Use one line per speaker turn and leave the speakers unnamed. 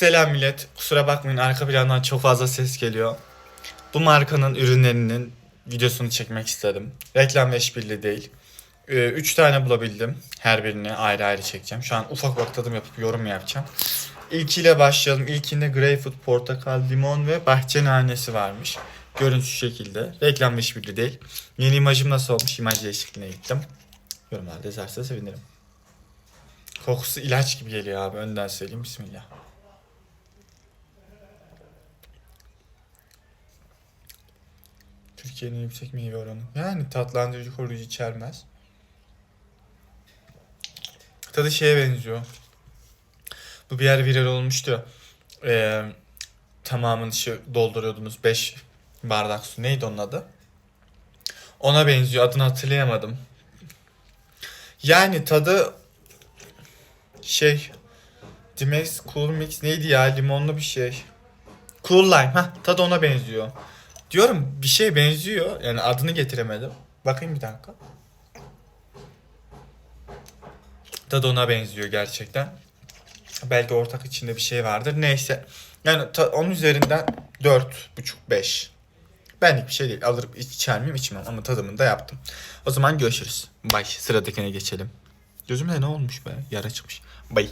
Selam millet. Kusura bakmayın arka plandan çok fazla ses geliyor. Bu markanın ürünlerinin videosunu çekmek istedim. Reklam ve işbirliği değil. 3 tane bulabildim. Her birini ayrı ayrı çekeceğim. Şu an ufak ufak tadım yapıp yorum yapacağım. İlkiyle başlayalım. İlkinde greyfurt, portakal, limon ve bahçe nanesi varmış. Görüntü şekilde. Reklam ve işbirliği değil. Yeni imajım nasıl olmuş? İmaj değişikliğine gittim. Yorumlarda yazarsa sevinirim. Kokusu ilaç gibi geliyor abi. Önden söyleyeyim. Bismillah. Türkiye'nin yüksek meyve oranı. Yani tatlandırıcı koruyucu içermez. Tadı şeye benziyor. Bu bir yer viral olmuştu. Ee, tamamını şey dolduruyordunuz. 5 bardak su. Neydi onun adı? Ona benziyor. Adını hatırlayamadım. Yani tadı şey Dimex Cool Mix neydi ya? Limonlu bir şey. Cool Lime. Ha tadı ona benziyor. Diyorum bir şey benziyor. Yani adını getiremedim. Bakayım bir dakika. Tadı ona benziyor gerçekten. Belki ortak içinde bir şey vardır. Neyse. Yani ta- onun üzerinden 4,5-5. Benlik bir şey değil. Alırım içer miyim içmem ama tadımını da yaptım. O zaman görüşürüz. Bay. Sıradakine geçelim. Gözümde ne olmuş be? Yara çıkmış. Bay.